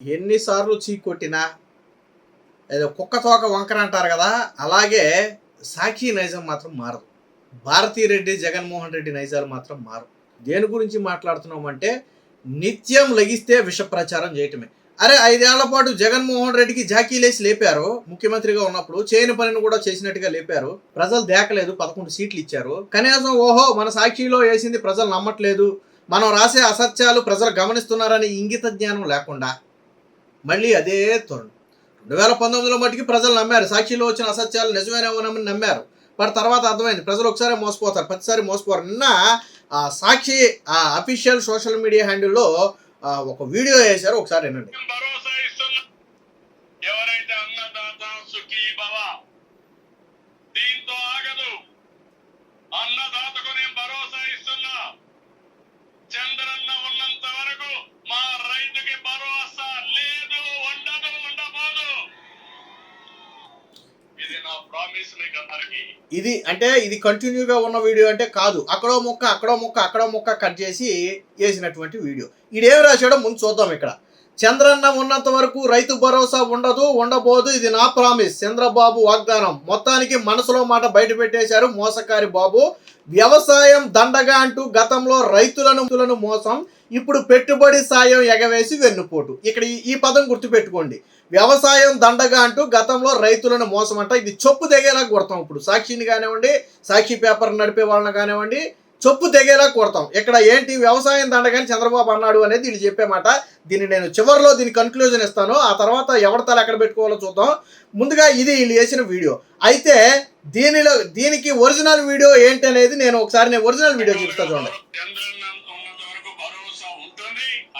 ఎన్నిసార్లు చీకొట్టినా ఏదో కుక్క తోక వంకర అంటారు కదా అలాగే సాక్షి నైజం మాత్రం మారదు. భారతీ రెడ్డి జగన్మోహన్ రెడ్డి నైజాలు మాత్రం మారు దేని గురించి మాట్లాడుతున్నామంటే నిత్యం లగిస్తే విష ప్రచారం చేయటమే. అరే ఐదేళ్ళ పాటు జగన్మోహన్ రెడ్డికి జాకీలేసి లేపారు ముఖ్యమంత్రిగా ఉన్నప్పుడు చేయని పనిని కూడా చేసినట్టుగా లేపారు ప్రజలు దేకలేదు పదకొండు సీట్లు ఇచ్చారు. కనీసం ఓహో మన సాక్షిలో వేసింది ప్రజలు నమ్మట్లేదు మనం రాసే అసత్యాలు ప్రజలు గమనిస్తున్నారని ఇంగిత జ్ఞానం లేకుండా మళ్ళీ అదే తరుణం. రెండు వేల పంతొమ్మిదిలో మటుకి ప్రజలు నమ్మారు. సాక్షిలో వచ్చిన అసత్యాలు నిజమేనేమోనని నమ్మారు. బట్ తర్వాత అర్థమైంది. ప్రజలు ఒకసారి మోసపోతారు. ప్రతిసారి మోసపోరు. నిన్న ఆ సాక్షి ఆ అఫీషియల్ సోషల్ మీడియా హ్యాండిల్లో ఒక వీడియో వేశారు. ఒకసారి వినండి భరోసా ఇస్తున్నా ఎవరైతే అన్నదాత సుఖీ భవ దీంతో ఆగదు అన్నదాతకు నేను భరోసా ఇస్తున్నా చంద్రన్న ఉన్నంత వరకు మా రైతుకి భరోసా లేదు ఉండదు ఉండబోదు ఇది నా ప్రామిస్ మీకు అందరికీ ఇది అంటే ఇది కంటిన్యూగా ఉన్న వీడియో అంటే కాదు. అక్కడో ముక్క అక్కడో ముక్క అక్కడో ముక్క కట్ చేసి వేసినటువంటి వీడియో. ఈడేం రాశాడో ముందు చూద్దాం ఇక్కడ. చంద్రన్న ఉన్నంత వరకు రైతు భరోసా ఉండదు ఉండబోదు ఇది నా ప్రామిస్ చంద్రబాబు వాగ్దానం. మొత్తానికి మనసులో మాట బయట పెట్టేశారు మోసకారి బాబు. వ్యవసాయం దండగా అంటూ గతంలో రైతులను రైతులను మోసం ఇప్పుడు పెట్టుబడి సాయం ఎగవేసి వెన్నుపోటు. ఇక్కడ ఈ- పదం గుర్తుపెట్టుకోండి. వ్యవసాయం దండగా అంటూ గతంలో రైతులను మోసం అంట ఇది చొప్పు తెగేలా కొడతాం ఇప్పుడు. సాక్షిని కానివ్వండి సాక్షి పేపర్ నడిపే వాళ్ళని కానివ్వండి చొప్పు తెగేలా కొడతాం. ఇక్కడ ఏంటి వ్యవసాయం దండగాని చంద్రబాబు అన్నాడు అనేది వీళ్ళు చెప్పే మాట. దీన్ని నేను చివరిలో దీని కన్క్లూజన్ ఇస్తాను. ఆ తర్వాత ఎవరి ఎక్కడ పెట్టుకోవాలో చూద్దాం. ముందుగా ఇది వీళ్ళు చేసిన వీడియో. అయితే దీనిలో దీనికి ఒరిజినల్ వీడియో ఏంటి అనేది నేను ఒకసారి నేను ఒరిజినల్ వీడియో చూపిస్తా చూడండి.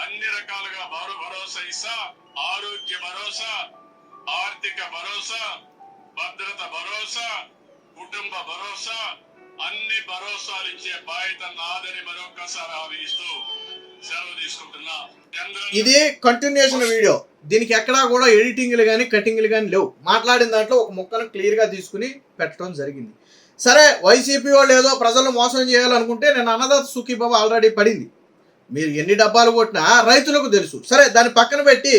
అన్ని రకాలుగా భరో భరోసా ఇస్తా. ఆరోగ్య భరోసా ఆర్థిక భరోసా భద్రత భరోసా కుటుంబ భరోసా అన్ని భరోసాలు ఇచ్చే బాధ్యత నాదని మరొకసారి హామీస్తూ సెలవు తీసుకుంటున్నా. ఇది కంటిన్యూషన్ వీడియో దీనికి ఎక్కడా కూడా ఎడిటింగ్లు కానీ కటింగ్లు కానీ లేవు. మాట్లాడిన దాంట్లో ఒక ముక్కను క్లియర్గా తీసుకుని పెట్టడం జరిగింది. సరే వైసీపీ వాళ్ళు ఏదో ప్రజలను మోసం చేయాలనుకుంటే నేను అన్నదాత సుఖీబాబు ఆల్రెడీ పడింది. మీరు ఎన్ని డబ్బాలు కొట్టినా రైతులకు తెలుసు. సరే దాన్ని పక్కన పెట్టి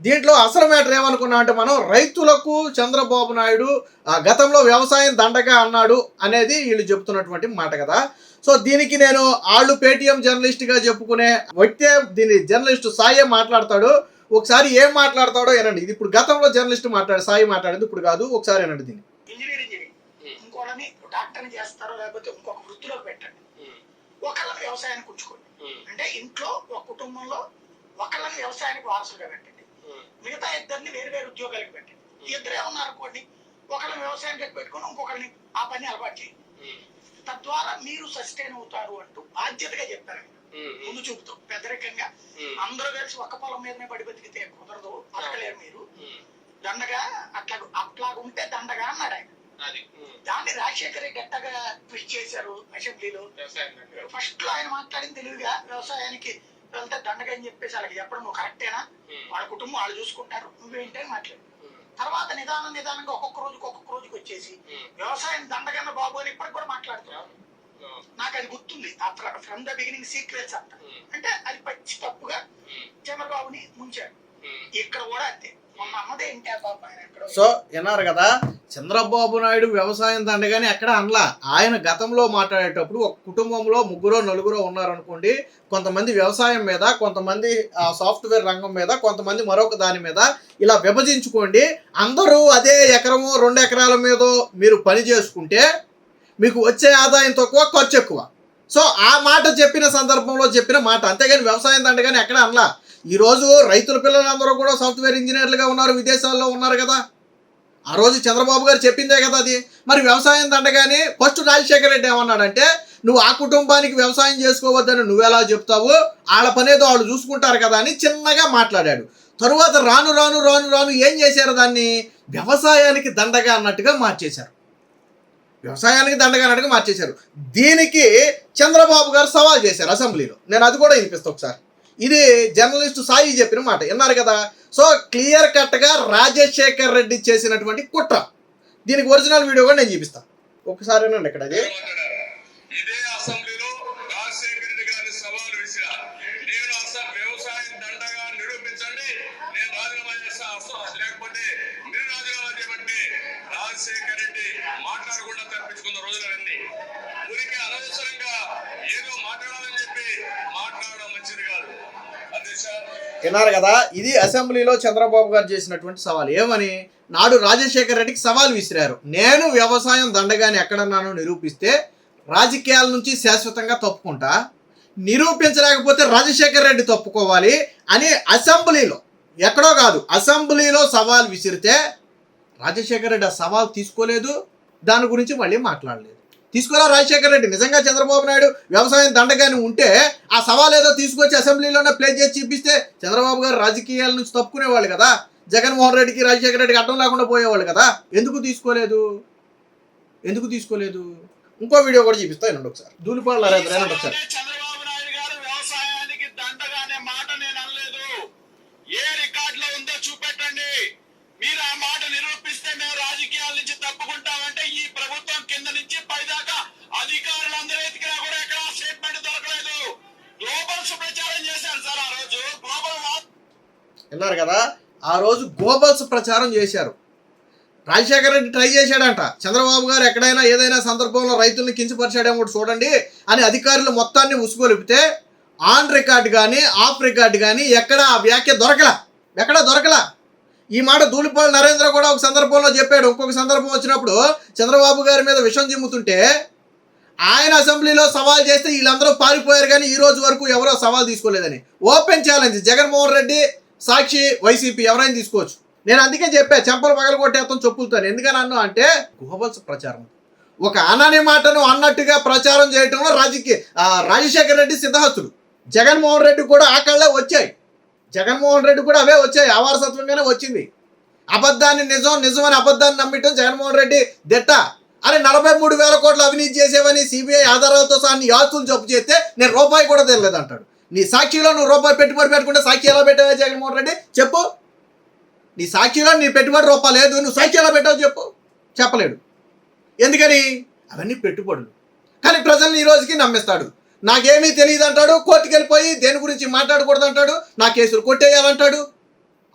దీంట్లో అసలు మ్యాటర్ ఏమనుకున్నా అంటే మనం రైతులకు చంద్రబాబు నాయుడు ఆ, గతంలో వ్యవసాయం దండగా అన్నాడు అనేది వీళ్ళు చెప్తున్నటువంటి మాట కదా. సో దీనికి నేను వాళ్ళు పేటీఎం జర్నలిస్ట్గా చెప్పుకునే వ్యక్తే దీని జర్నలిస్ట్ సాయే మాట్లాడతాడు. ఒకసారి ఏం మాట్లాడతాడో వినండి. ఇది ఇప్పుడు గతంలో జర్నలిస్ట్ మాట్లాడు సాయి మాట్లాడింది ఇప్పుడు కాదు. ఒకసారి వినండి దీన్ని. ఇంజనీరింగ్ చేయండి. ఇంకోళ్ళని డాక్టర్ని చేస్తారో లేకపోతే ఇంకొక వృత్తిలో పెట్టండి. ఒకళ్ళని వ్యవసాయానికి ఉంచుకోండి అంటే ఇంట్లో ఒక కుటుంబంలో ఒకళ్ళని వ్యవసాయానికి వారసులుగా పెట్టండి. మిగతా ఇద్దరిని వేరు వేరు ఉద్యోగాలకు పెట్టండి. ఇద్దరే ఉన్నారనుకోండి ఒకళ్ళని వ్యవసాయానికి పెట్టుకొని ఇంకొకరిని ఆ పని అలవాటు చేయండి. తద్వారా మీరు సస్టైన్ అవుతారు అంటూ బాధ్యతగా చెప్పారు. ముందు చూపుతూ పెద్దరికంగా అందరూ కలిసి ఒక్క పొలం మీదనే పడి బతికితే కుదరదు బతకలేరు మీరు. దండగా అట్లా అట్లా ఉంటే దండగా అన్నాడు ఆయన అది దాన్ని రాజశేఖర్ రెడ్డి ఎట్టగా ట్వీట్ చేశారు అసెంబ్లీలో. ఫస్ట్లో ఆయన మాట్లాడిన తెలివిగా వ్యవసాయానికి వెళ్తే దండగా అని చెప్పేసి అలాగే చెప్పడం నువ్వు కరెక్టేనా వాళ్ళ కుటుంబం వాళ్ళు చూసుకుంటారు నువ్వేంటని మాట్లాడు తర్వాత నిదానం నిదానంగా ఒక్కొక్క రోజుకి ఒక్కొక్క రోజుకి వచ్చేసి వ్యవసాయం దండగన్న బాబు అని ఇప్పటికి కూడా మాట్లాడుతున్నారు నాకు అది గుర్తుంది. ఫ్రమ్ ద బిగినింగ్ సీక్రెట్స్ అంట. అంటే అది పచ్చి తప్పుగా చంద్రబాబుని ముంచాడు. ఇక్కడ కూడా అంతే. మొన్న అమ్మదే ఇంటే బాబు ఆయన సో విన్నారు కదా? చంద్రబాబు నాయుడు వ్యవసాయం దండగానే ఎక్కడ అనలా. ఆయన గతంలో మాట్లాడేటప్పుడు ఒక కుటుంబంలో ముగ్గురో నలుగురో ఉన్నారనుకోండి కొంతమంది వ్యవసాయం మీద కొంతమంది సాఫ్ట్వేర్ రంగం మీద కొంతమంది మరొక దాని మీద ఇలా విభజించుకోండి. అందరూ అదే ఎకరము రెండు ఎకరాల మీద మీరు పని చేసుకుంటే మీకు వచ్చే ఆదాయం తక్కువ ఖర్చు ఎక్కువ. సో ఆ మాట చెప్పిన సందర్భంలో చెప్పిన మాట. అంతేగాని వ్యవసాయం దండగానే ఎక్కడ అనలా. ఈరోజు రైతుల పిల్లలందరూ కూడా సాఫ్ట్వేర్ ఇంజనీర్లుగా ఉన్నారు విదేశాల్లో ఉన్నారు కదా. ఆ రోజు చంద్రబాబు గారు చెప్పిందే కదా అది. మరి వ్యవసాయం దండగానే ఫస్ట్ రాజశేఖర రెడ్డి ఏమన్నాడంటే నువ్వు ఆ కుటుంబానికి వ్యవసాయం చేసుకోవద్దని నువ్వెలా చెప్తావు? వాళ్ళ పనేదో వాళ్ళు చూసుకుంటారు కదా అని చిన్నగా మాట్లాడాడు. తరువాత రాను రాను రాను రాను ఏం చేశారు దాన్ని? వ్యవసాయానికి దండగా అన్నట్టుగా మార్చేశారు. వ్యవసాయానికి దండగా అన్నట్టుగా మార్చేశారు. దీనికి చంద్రబాబు గారు సవాల్ చేశారు అసెంబ్లీలో. నేను అది కూడా వినిపిస్తా ఒకసారి. ఇది జర్నలిస్ట్ సాయి చెప్పిన మాట. విన్నారు కదా? సో క్లియర్ కట్గా రాజశేఖర్ రెడ్డి చేసినటువంటి కుట్ర. దీనికి ఒరిజినల్ వీడియో కూడా నేను చూపిస్తాను ఒకసారి వినండి ఇక్కడ అది. విన్నారు కదా? ఇది అసెంబ్లీలో చంద్రబాబు గారు చేసినటువంటి సవాల్. ఏమని? నాడు రాజశేఖర్ రెడ్డికి సవాల్ విసిరారు. నేను వ్యవసాయం దండగాని ఎక్కడన్నానో నిరూపిస్తే రాజకీయాల నుంచి శాశ్వతంగా తప్పుకుంటా? నిరూపించలేకపోతే రాజశేఖర్ రెడ్డి తప్పుకోవాలి అని అసెంబ్లీలో ఎక్కడో కాదు అసెంబ్లీలో సవాల్ విసిరితే రాజశేఖర్ రెడ్డి ఆ సవాల్ తీసుకోలేదు. దాని గురించి మళ్ళీ మాట్లాడలేదు. తీసుకురా రాజశేఖర్ రెడ్డి. నిజంగా చంద్రబాబు నాయుడు వ్యవసాయం దండగాని ఉంటే ఆ సవాల్ ఏదో తీసుకొచ్చి అసెంబ్లీలోనే ప్లే చేసి చూపిస్తే చంద్రబాబు గారు రాజకీయాల నుంచి తప్పుకునేవాళ్ళు కదా. జగన్మోహన్ రెడ్డికి రాజశేఖర రెడ్డికి అడ్డం లేకుండా పోయేవాళ్ళు కదా. ఎందుకు తీసుకోలేదు? ఎందుకు తీసుకోలేదు? ఇంకో వీడియో కూడా చూపిస్తా వినండి ఒకసారి. ధూలిపాళ్ళు ఒకసారి చంద్రబాబు నాయుడు గారు వ్యవసాయానికి దండగానే మాట నేను అనలేదు ఏ రికార్డ్లో ఉందో చూపెట్టండి మీరు ఆ మాట నిరూపిస్తే మేము రాజకీయాల నుంచి తప్పుకుంటామంటే ఈ ప్రభుత్వం కింద నుంచి పైదాకా అధికారులందరూ ఎతికినా కూడా ఎక్కడ స్టేట్మెంట్ దొరకలేదు గ్లోబల్స్ ప్రచారం చేశారు సార్ ఆ రోజు గ్లోబల్ వార్ విన్నారు కదా ఆ రోజు గోబల్స్ ప్రచారం చేశారు. రాజశేఖర రెడ్డి ట్రై చేశాడంట చంద్రబాబు గారు ఎక్కడైనా ఏదైనా సందర్భంలో రైతుల్ని కించపరిచాడేమో చూడండి అని అధికారులు మొత్తాన్ని ఉసుగొలిపితే ఆన్ రికార్డ్ కానీ ఆఫ్ రికార్డ్ కానీ ఎక్కడ ఆ వ్యాఖ్య దొరకలా. ఎక్కడ దొరకలా. ఈ మాట ధూళిపాడు నరేంద్ర కూడా ఒక సందర్భంలో చెప్పాడు. ఇంకొక సందర్భం వచ్చినప్పుడు చంద్రబాబు గారి మీద విషం చిమ్ముతుంటే ఆయన అసెంబ్లీలో సవాల్ చేస్తే వీళ్ళందరూ పారిపోయారు కానీ ఈ రోజు వరకు ఎవరో సవాల్ తీసుకోలేదని. Open challenge Jaganmohan Reddy Sakshi YCP ఎవరైనా తీసుకోవచ్చు. నేను అందుకే చెప్పా చెంపలు పగల కొట్టేస్తాం చెప్పులతో ఎందుకని అన్నా అంటే గుహబల్స్ ప్రచారం. ఒక అనని మాటను అన్నట్టుగా ప్రచారం చేయటంలో రాజకీయ రాజశేఖర్ రాజశేఖర రెడ్డి సిద్ధహస్తుడు. జగన్మోహన్ రెడ్డి కూడా ఆ కళ్ళే వచ్చాయి. జగన్మోహన్ రెడ్డి కూడా అవే వచ్చాయి. అవారసత్వంగానే వచ్చింది. అబద్ధాన్ని నిజం నిజమని అబద్ధాన్ని నమ్మటం జగన్మోహన్ రెడ్డి దిట్ట. అని నలభై మూడు వేల కోట్లు అవినీతి చేసేవని సిబిఐ ఆధారాలతో సహా నీ ఆస్తులు చేస్తే నేను రూపాయి కూడా తెలియదు అంటాడు నీ సాక్షిలో నువ్వు రూపాయి పెట్టుబడి పెట్టుకుంటే సాక్షి ఎలా పెట్టావే జగన్మోహన్ రెడ్డి? చెప్పు. నీ సాక్షిలో నీ పెట్టుబడి రూపాయి లేదు నువ్వు సాక్షి ఎలా పెట్టావు చెప్పు. చెప్పలేడు. ఎందుకని? అవన్నీ పెట్టుబడులు. కానీ ప్రజల్ని ఈ రోజుకి నమ్మిస్తాడు. నాకేమీ తెలియదు అంటాడు కోర్టుకి వెళ్ళిపోయి దేని గురించి మాట్లాడకూడదు అంటాడు నా కేసులు కొట్టేయాలంటాడు.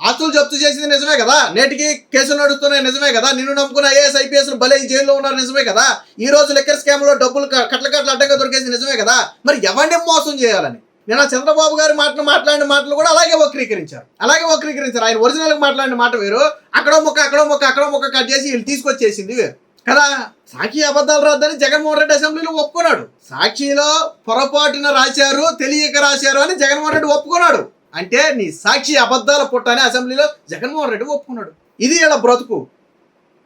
ఆస్తులు జప్తు చేసింది నిజమే కదా? నేటికి కేసులు నడుస్తున్నాయి నిజమే కదా? నిన్ను నమ్ముకున్న ఐఏఎస్ ఐపీఎస్లు భలే జైల్లో ఉన్నారు నిజమే కదా? ఈ రోజు లెక్కర్ స్కామ్లో డబ్బులు కట్ల కట్ల అడ్డంగా దొరికేసి నిజమే కదా? మరి ఎవరిని మోసం చేయాలని? నేను చంద్రబాబు గారి మాటలు మాట్లాడిన మాటలు కూడా అలాగే వక్రీకరించారు. అలాగే వక్రీకరించారు. ఆయన ఒరిజినల్గా మాట్లాడిన మాట వేరు. అక్కడో మొక్క అక్కడో మొక్క అక్కడో ముక్క కట్ చేసి వీళ్ళు తీసుకొచ్చేసింది వేరు. కదా సాక్షి అబద్ధాలు రాద్దని జగన్మోహన్ రెడ్డి అసెంబ్లీలో ఒప్పుకున్నాడు. సాక్షిలో పొరపాటున రాశారు తెలియక రాశారు అని జగన్మోహన్ రెడ్డి ఒప్పుకున్నాడు. అంటే నీ సాక్షి అబద్ధాల పుట్ట అని అసెంబ్లీలో జగన్మోహన్ రెడ్డి ఒప్పుకున్నాడు. ఇది ఇలా బ్రతుకు.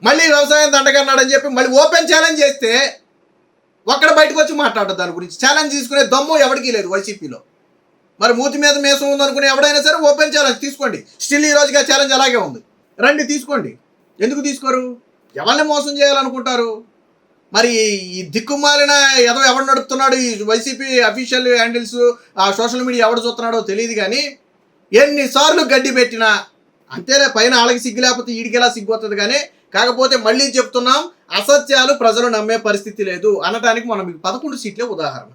మళ్ళీ వ్యవసాయం దండగన్నాడని చెప్పి మళ్ళీ ఓపెన్ ఛాలెంజ్ చేస్తే ఒక్కడ బయటకు వచ్చి మాట్లాడదు దాని గురించి. ఛాలెంజ్ తీసుకునే దమ్ము ఎవరికీ లేదు వైసీపీలో. మరి మూతి మీద మేసం ఉందనుకుని ఎవడైనా సరే ఓపెన్ ఛాలెంజ్ తీసుకోండి. స్టిల్ ఈ రోజుగా ఛాలెంజ్ అలాగే ఉంది. రండి తీసుకోండి. ఎందుకు తీసుకోరు? ఎవరిని మోసం చేయాలనుకుంటారు? మరి ఈ దిక్కుమాలిన ఏదో ఎవడు నడుపుతున్నాడు? ఈ వైసీపీ అఫీషియల్ హ్యాండిల్స్ ఆ సోషల్ మీడియా ఎవడు చూస్తున్నాడో తెలియదు కానీ ఎన్నిసార్లు గడ్డి పెట్టినా అంతేలే పైన ఆళ్ళకి సిగ్గు లేకపోతే ఈడికెలా సిగ్గుతుంది కానీ కాకపోతే మళ్ళీ చెప్తున్నాం అసత్యాలు ప్రజలు నమ్మే పరిస్థితి లేదు. అనడానికి మనం మీకు పదకొండు సీట్లే ఉదాహరణ.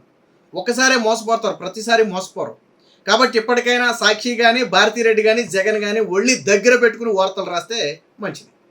ఒకసారి మోసపోతారు ప్రతిసారి మోసపోరు. కాబట్టి ఇప్పటికైనా సాక్షి కానీ భారతీరెడ్డి కానీ జగన్ కానీ ఒళ్ళి దగ్గర పెట్టుకుని వార్తలు రాస్తే మంచిది.